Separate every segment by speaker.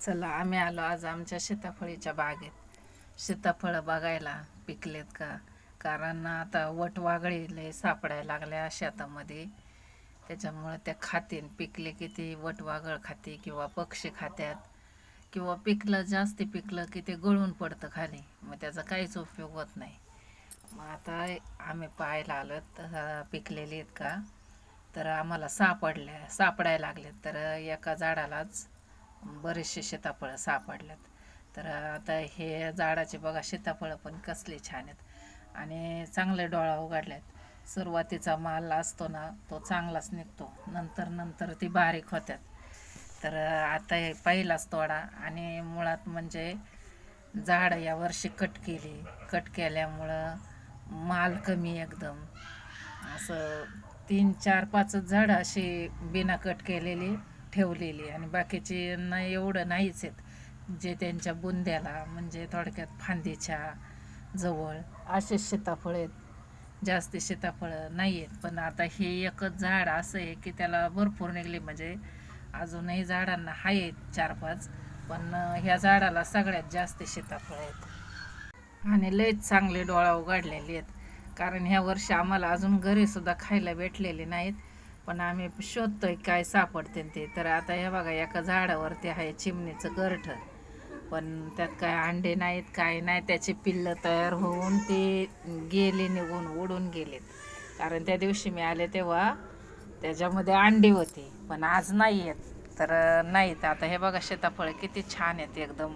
Speaker 1: चला आम्ही आलो आज आमच्या सीताफळीच्या बागेत. सीताफळं बघायला पिकलेत का? कारण आता वट वागळी सापडायला लागल्या शेतामध्ये. त्याच्यामुळं त्या खातीन पिकले की ते वट वागळ खाते किंवा पक्षी खात्यात. किंवा पिकलं जास्ती पिकलं की ते गळून पडतं खाली. मग त्याचा काहीच उपयोग होत नाही. मग आता आम्ही पाहायला आलो तर पिकलेली आहेत का? तर आम्हाला सापडल्या सापडायला लागलेत. तर एका झाडालाच बरेचसे सीताफळं सापडल्यात. तर आता हे झाडाचे बघा सीताफळं पण कसले छान आहेत. आणि चांगले डोळा उघडल्यात. सुरुवातीचा माल असतो ना तो चांगलाच निघतो. नंतर नंतर ती बारीक होत्यात. तर आता हे पहिलाच तोडा. आणि मुळात म्हणजे झाड यावर्षी कट केली. कट केल्यामुळं माल कमी एकदम. असं तीन चार पाचच झाडं अशी बिना कट केलेली. ठेवलेली आणि बाकीची नाही एवढं नाहीच आहेत. जे त्यांच्या बुंद्याला म्हणजे थोडक्यात फांदीच्या जवळ असे सीताफळ आहेत. जास्त सीताफळं नाही आहेत. पण आता हे एकच झाड असं आहे की त्याला भरपूर निघले. म्हणजे अजूनही झाडांना आहेत चार पाच पण ह्या झाडाला सगळ्यात जास्त सीताफळ आहेत. आणि लयच चांगले डोळा उघडलेले आहेत. कारण ह्या वर्षी आम्हाला अजून घरीसुद्धा खायला भेटलेले नाहीत. पण आम्ही शोधतोय काय सापडते ते. तर आता हे बघा एका झाडावरती आहे चिमणीचं गरठ. पण त्यात काय अंडे नाहीत काय नाही. त्याची पिल्लं तयार होऊन ते गेले निघून उडून गेलेत. कारण त्या दिवशी मी आले तेव्हा त्याच्यामध्ये अंडी होती पण आज नाही आहेत तर नाहीत. आता हे बघा सीताफळ किती छान आहेत एकदम.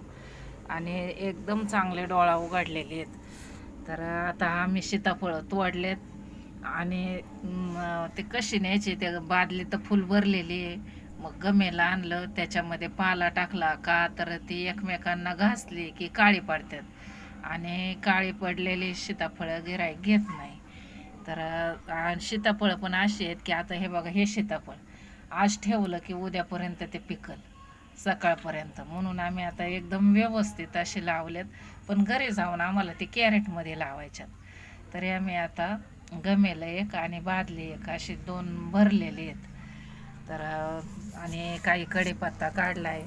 Speaker 1: आणि एकदम चांगले डोळा उघडलेले आहेत. तर आता आम्ही सीताफळं तोडलेत. आणि ते कशी न्यायची ते बादली तर फुल भरलेली. आहे मग गमेला आणलं त्याच्यामध्ये पाला टाकला का तर ती एकमेकांना घासली की काळी पडतात. आणि काळी पडलेली सीताफळं गिराईक घेत नाही. तर आणि सीताफळं पण अशी आहेत की आता हे बघा हे सीताफळ. आज ठेवलं की उद्यापर्यंत ते पिकल सकाळपर्यंत. म्हणून आम्ही आता एकदम व्यवस्थित असे लावलेत. पण घरी जाऊन आम्हाला ते कॅरेटमध्ये लावायच्यात. तरी आम्ही आता गमेला एक आणि बादली एक अशी दोन भरलेली आहेत. तर आणि काही कढीपत्ता काढलाय.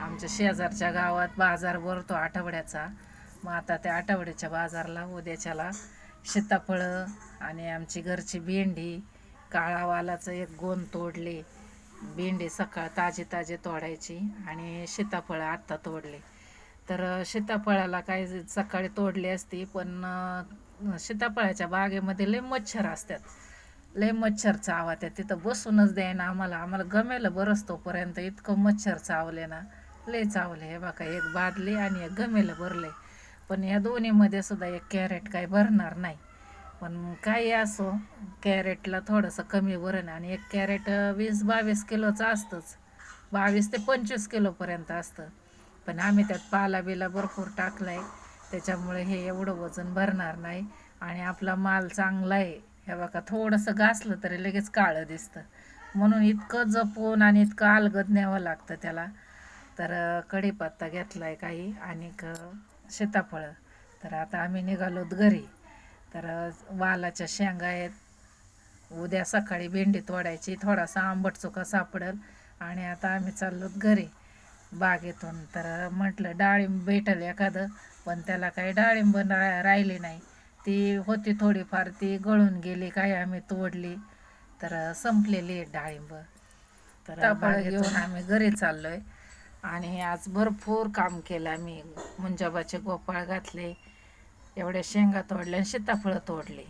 Speaker 1: आमच्या शेजारच्या गावात बाजार भरतो आठवड्याचा. मग आता त्या आठवड्याच्या बाजारला उद्याच्याला सीताफळं आणि आमची घरची भेंडी काळा वालाचं एक गोंद तोडले. भेंडी सकाळ ताजी ताजी तोडायची आणि सीताफळं आत्ता तोडले. तर सीताफळाला काय सकाळी तोडली असती पण सीताफळाच्या बागेमध्ये लय मच्छर असतात. लय मच्छर चावत्यात तिथं बसूनच द्यायना आम्हाला. आम्हाला गमेलं बरंच तोपर्यंत इतकं मच्छर चावले ना. लय चावले. हे बघा एक बादली आणि एक गमेलं भरले. पण या दोन्हीमध्ये सुद्धा एक कॅरेट काही भरणार नाही. पण काही असो कॅरेटला थोडंसं कमी भरण आणि एक कॅरेट वीस बावीस किलोचं असतंच. बावीस ते पंचवीस किलोपर्यंत असतं. पण आम्ही त्यात पाला बिला भरपूर टाकला आहे त्याच्यामुळे हे एवढं वजन भरणार नाही. आणि आपला माल चांगला आहे. हे बघा थोडंसं घासलं तरी लगेच काळं दिसतं. म्हणून इतकं जपून आणि इतकं अलगद न्यावं लागतं त्याला. तर कढीपत्ता घेतला आहे काही आणि सीताफळं. तर आता आम्ही निघालोत घरी. तर वालाच्या शेंगा आहेत. उद्या सकाळी भेंडी तोडायची. थोडासा आंबट चुका सापडल. आणि आता आम्ही चाललोत घरी. बागेतून. तर म्हटलं डाळिंब भेटेल एखादं पण त्याला काही डाळिंब रा राहिली नाही. ती होती थोडीफार ती गळून गेली काही आम्ही तोडली. तर संपलेली आहे डाळिंब. तर बागेतून घेऊन. आम्ही घरी चाललोय. आणि आज भरपूर काम केलं आम्ही. मुंजाबाचे गोपाळ घातले एवढ्या शेंगा तोडल्या आणि सीताफळं तोडली.